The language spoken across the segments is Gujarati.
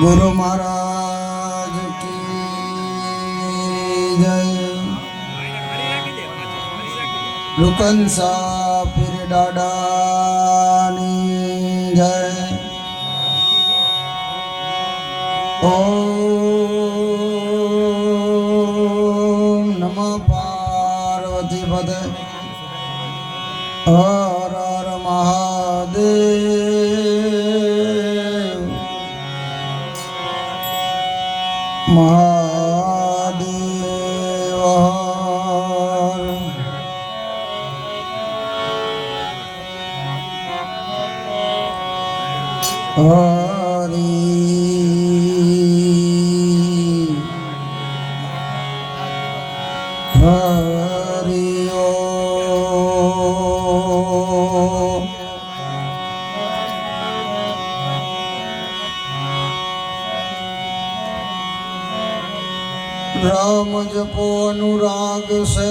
ગુરુ મહારાજ લુકનસા પીર દાદાની જય. ઓમ અનુરાગ સે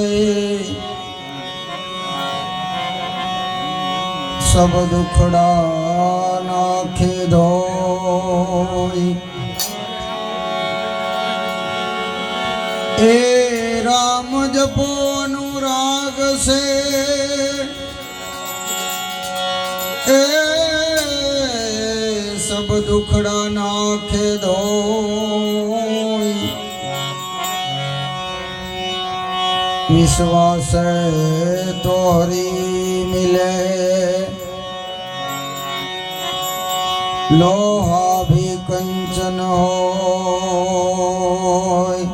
સબ દુખડા નાખે ધોઈ એ રામ જપો અનુરાગ સે એ સબ દુખડા વિશ્વાસ તોરી મિલે. લોહા ભી કંચન હોય.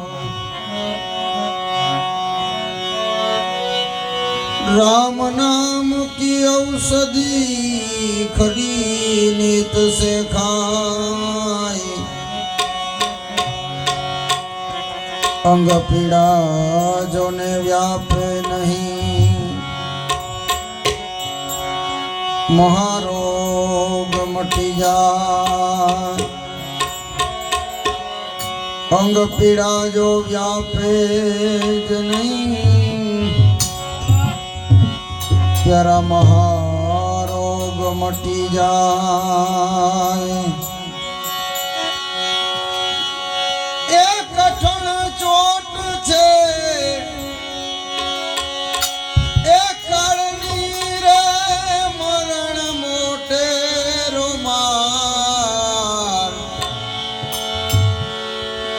રામ નામ કી ઔષધિ ખરી નીત સે. અંગ પીડા જોને વ્યાપે નહીં મહારોગ મટી જાય અંગ પીડા જો વ્યાપે જ નહીં ત્યારે મહારોગ મટી જાય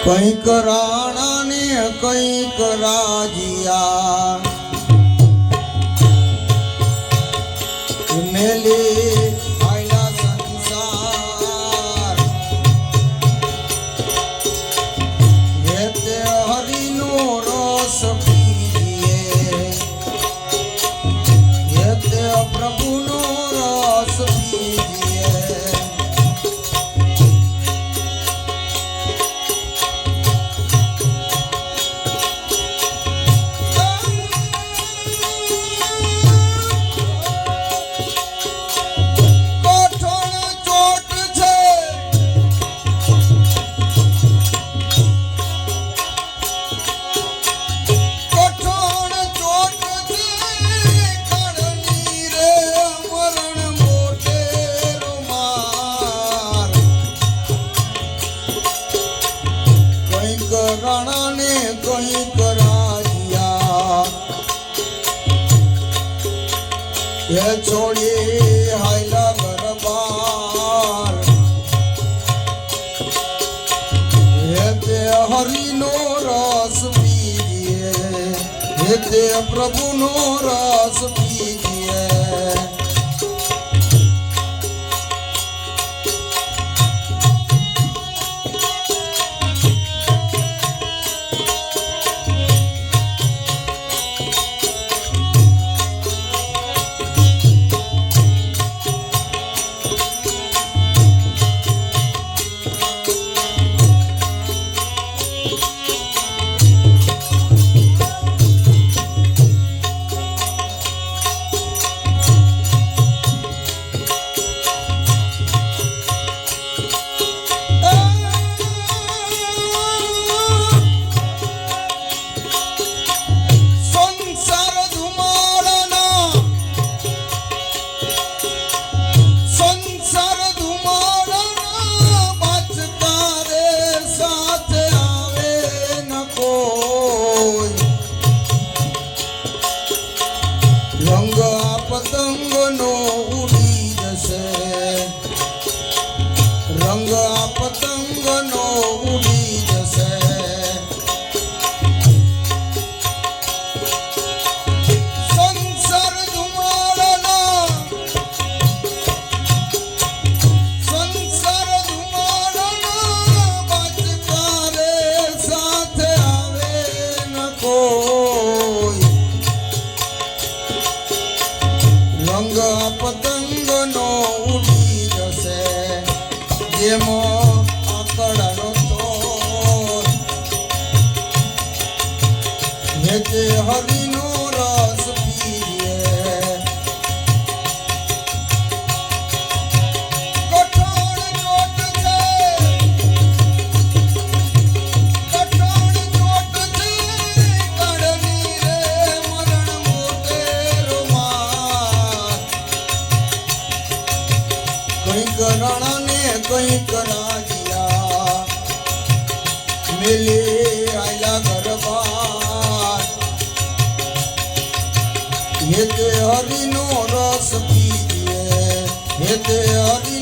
કંઈક રાણા ને કંઈક રાજીયા. મેલી સંસાર. હરિનો રસ એ છોડી હાયલા ગરબાર હે તે હરિનો રસ પીજીએ હે તે प्रभु नो रस કંઈક કંઈક રણ ને કંઈક રાજિયા. મેલે આયલા ગરબા હેતે હરિનો રસ પીએ હેતે હરિ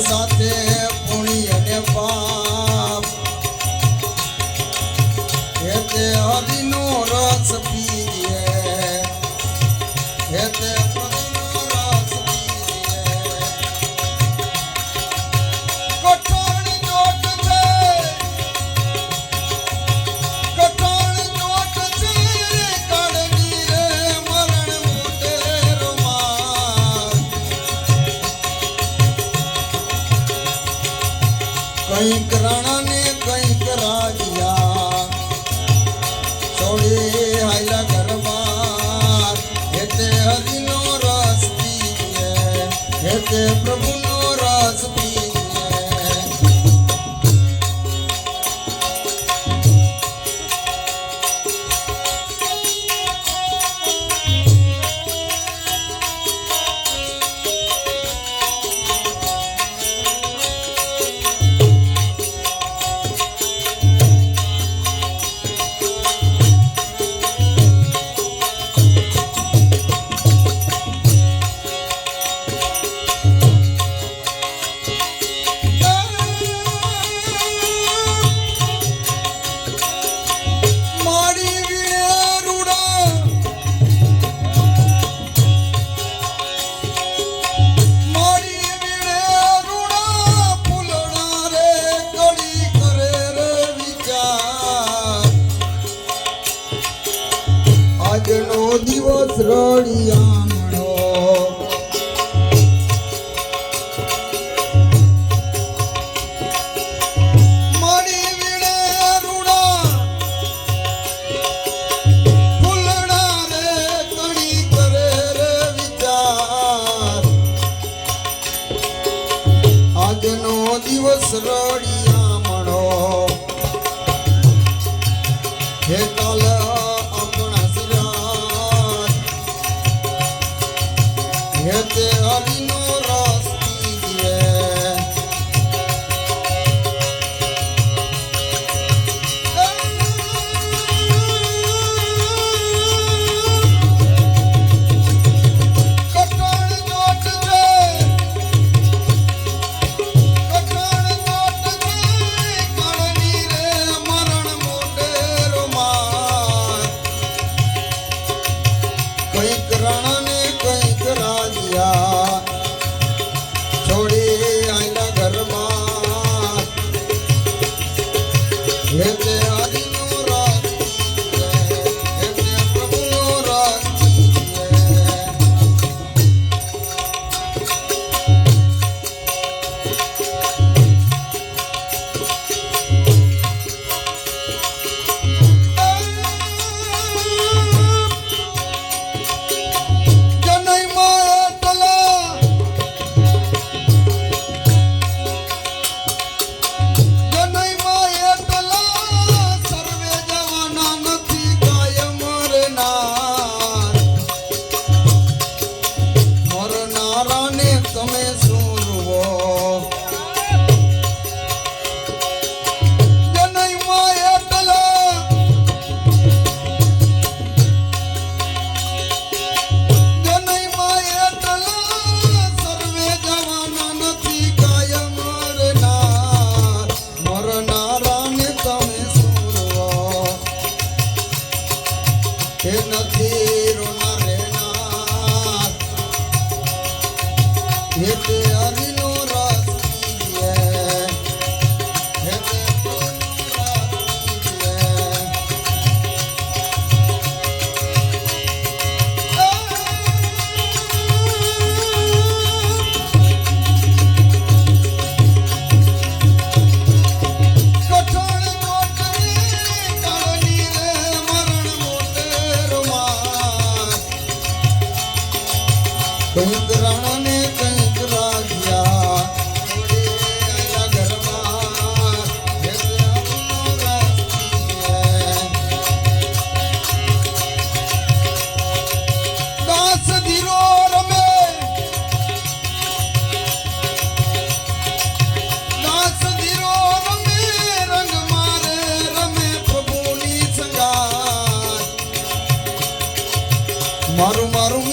साथे Australia. નથી રોના રહેનાર એ તે હરિનો મારું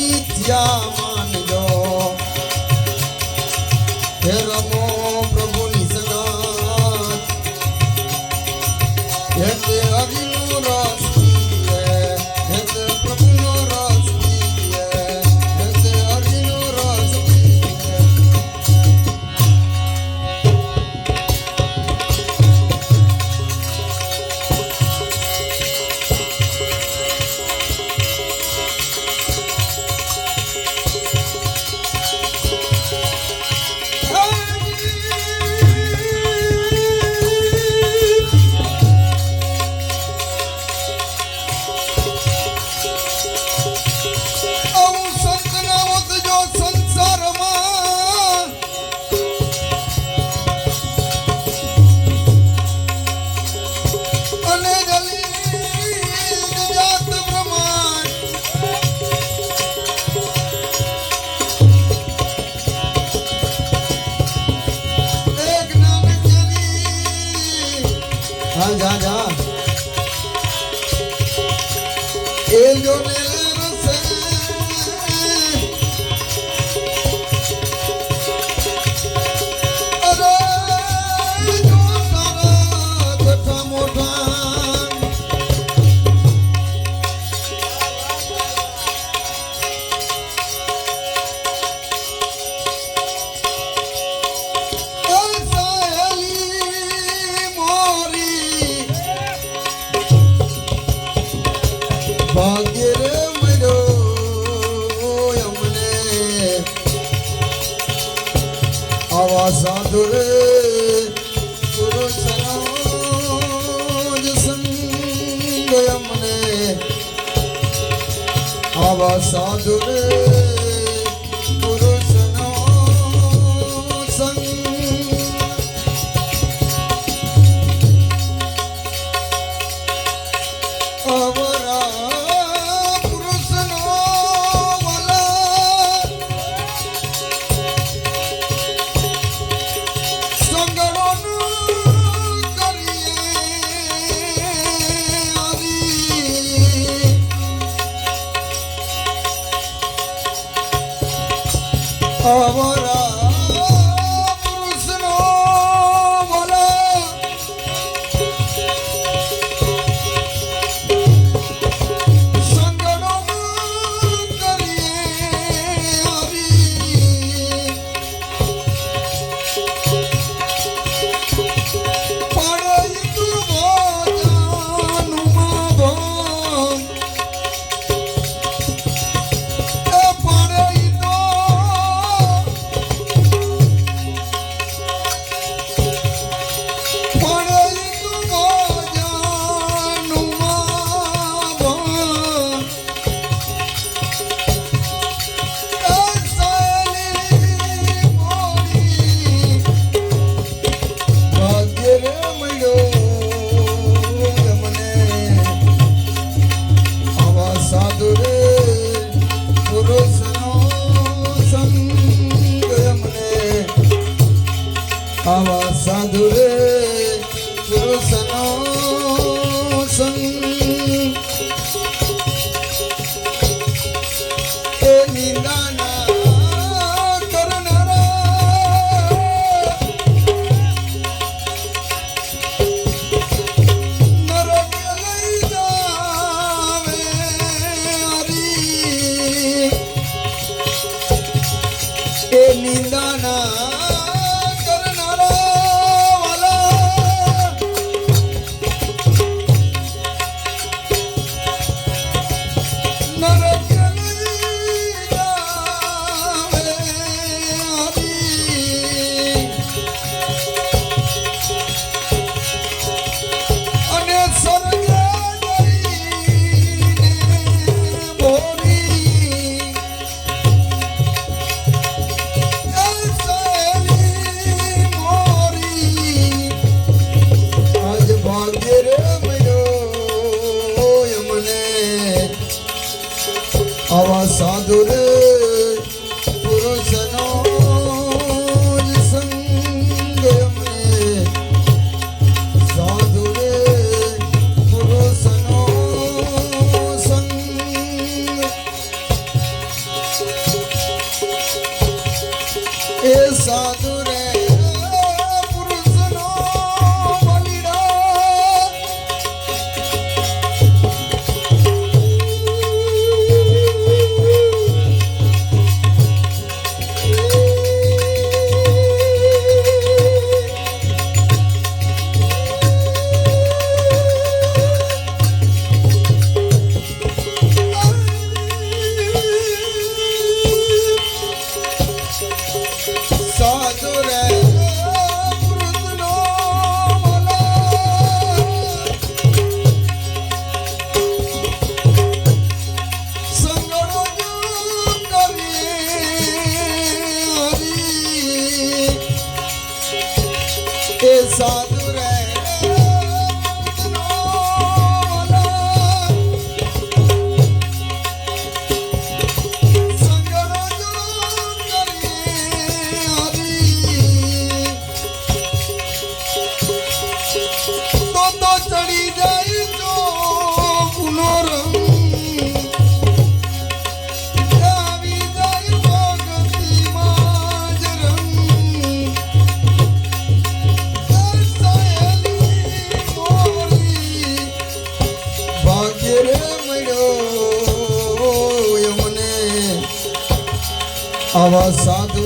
સાધુ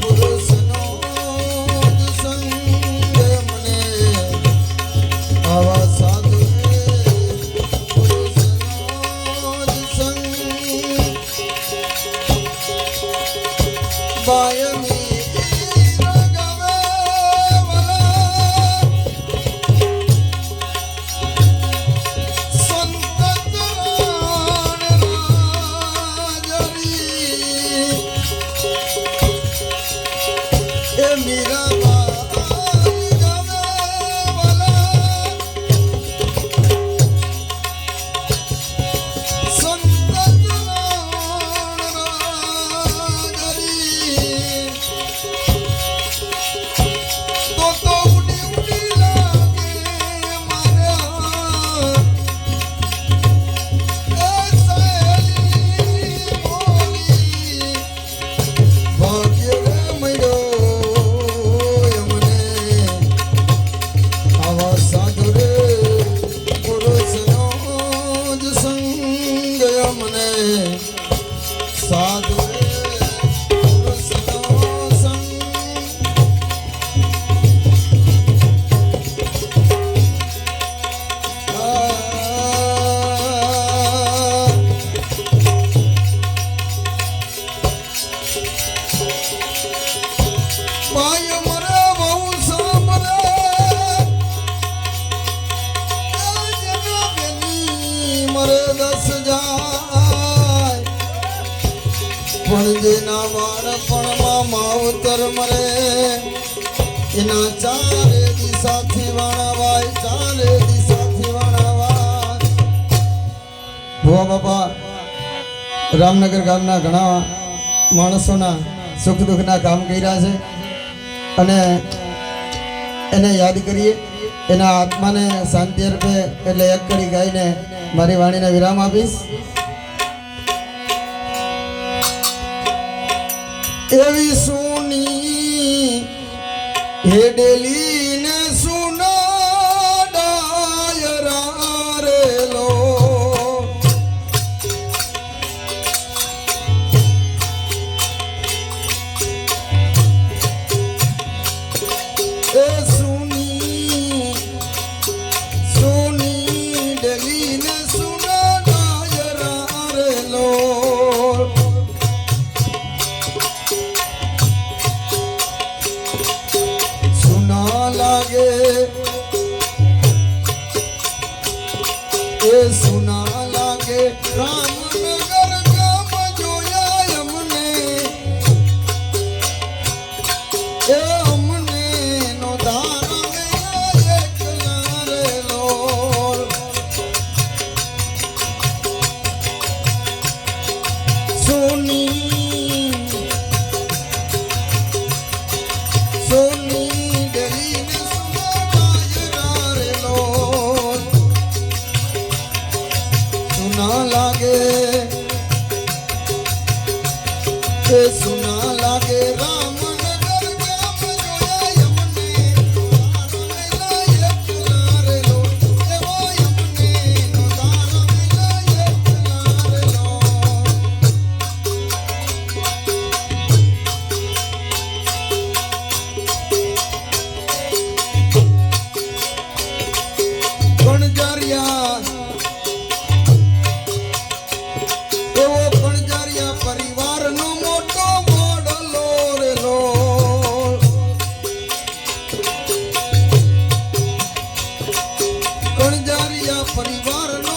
પુરુષનો સંગ મને આવા સાધુ પુરુષનો સંગ કબૂતર મળે. એના ચારે દિશાથી વણાવાય, ચારે દિશાથી વણાવાય. ભુવા બાપા, રામનગર ગામના ઘણા માણસોના સુખ દુઃખના કામ કર્યા છે અને એને યાદ કરીએ, એના આત્માને શાંતિ અર્પે એટલે એક કરી ગાઈને મારી વાણીને વિરામ આપીશ. એવી શું Rebelião. કણજારિયા પરિવારનો